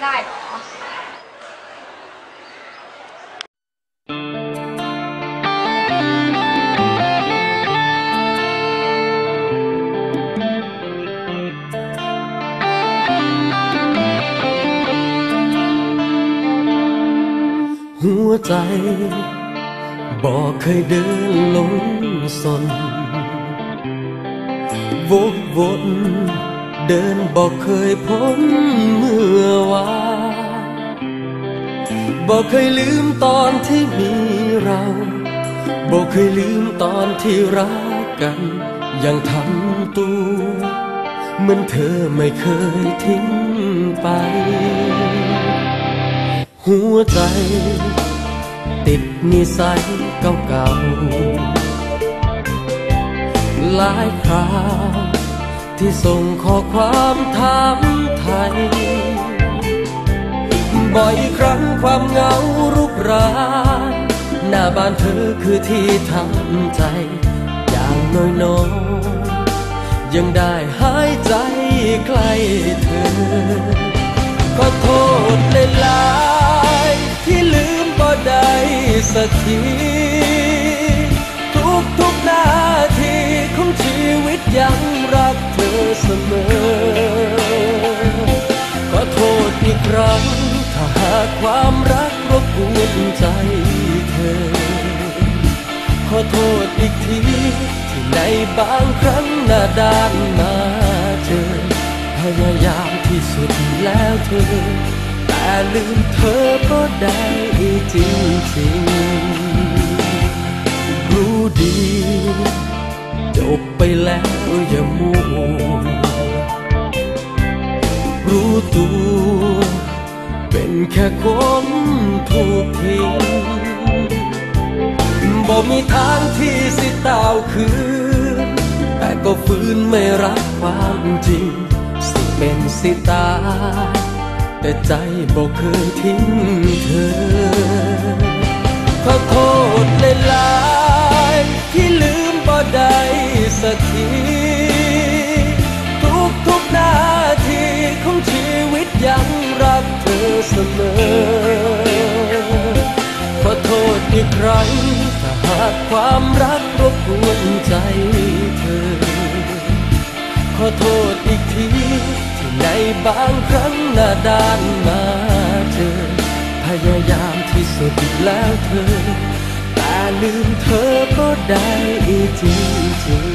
กี้ไม่ได้เหรอหัวใจบอกเคยเดินหลงสนวกวน เดินบอกเคยพ้นเมื่อวานบอกเคยลืมตอนที่มีเราบอกเคยลืมตอนที่รักกัน ยังทำตัวเหมือนเธอไม่เคยทิ้งไป หัวใจ ติดนิสัยเก่าๆหลายคราว ที่ส่งข้อความถามไทย บ่อยครั้งความเหงารุกรานหน้าบ้านเธอคือที่ทำใจ อย่างน้อยๆยังได้หายใจใกล้เธอ ขอโทษเลยลายที่ลืมบ่ได้สักทีทุกทุกๆนาทีของชีวิตยัง เสมอ ขอโทษอีกครั้ง ถ้าหากความรักรบกวนใจเธอ ขอโทษอีกที ที่ในบางครั้งหน้าด้านมาเจอ พยายามที่สุดแล้วเธอ แต่ลืมเธอก็ได้จริงจริงๆรู้ดี จบไปแล้วอย่ามัวรู้ตัว เป็นแค่คนถูกทิ้งบ่มีทางที่สิตาวคืน แต่ก็ฝืนไม่รักความจริง สิเป็นสิตายแต่ใจบ่เคยทิ้งเธอ ขอโทษเลยลา ที่ลืมบ่ได้สักทีทุกทุกนาทีของชีวิตยังรักเธอเสมอ ขอโทษอีกครั้งถ้าหากความรักรบกวนใจเธอ ขอโทษอีกทีที่ในบางครั้งหน้าด้านมาเจอพยายามที่สุดแล้วเธอ แต่ลืมเธอก็ได้จริง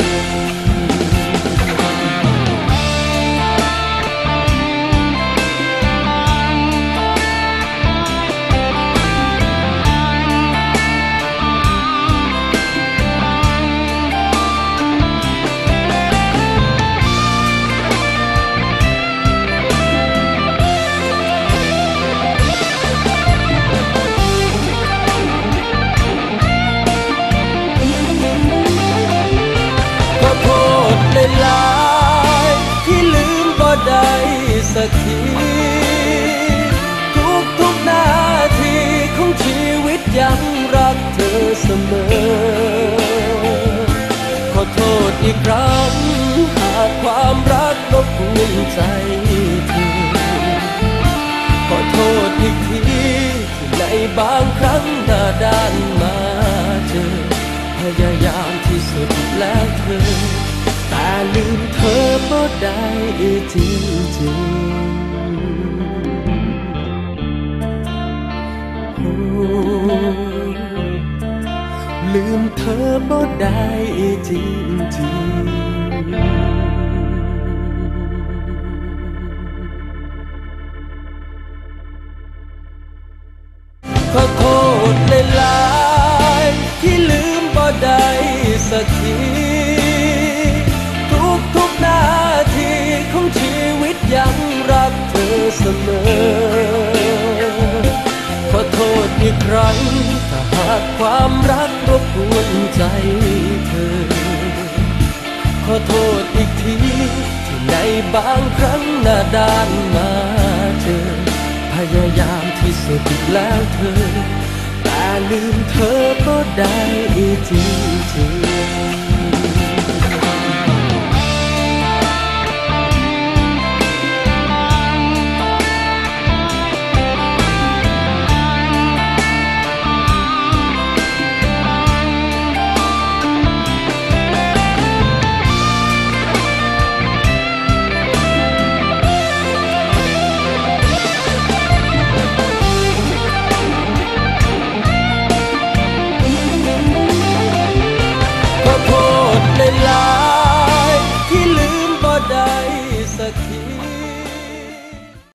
เสมอ ขอโทษอีกครั้งหากความรักรบกวนใจเธอขอโทษอีกทีที่ในบางครั้งหน้าด้านมาเจอ พยายามที่สุดแล้วเธอ แต่ลืมเธอก็ได้จริงจริงๆโอ้ ลืมเธอก็ได้จริงจริงขอโทษเลยลายๆที่ลืมบ่ได้สักทีทุกทุกนาทีของชีวิตยังรักเธอเสมอ รักรบกวนใจเธอ ขอโทษอีกทีที่ในบางครั้งหน้าด้านมาเจอ พยายามที่สุดแล้วเธอ แต่ลืมเธอก็ได้จริงๆ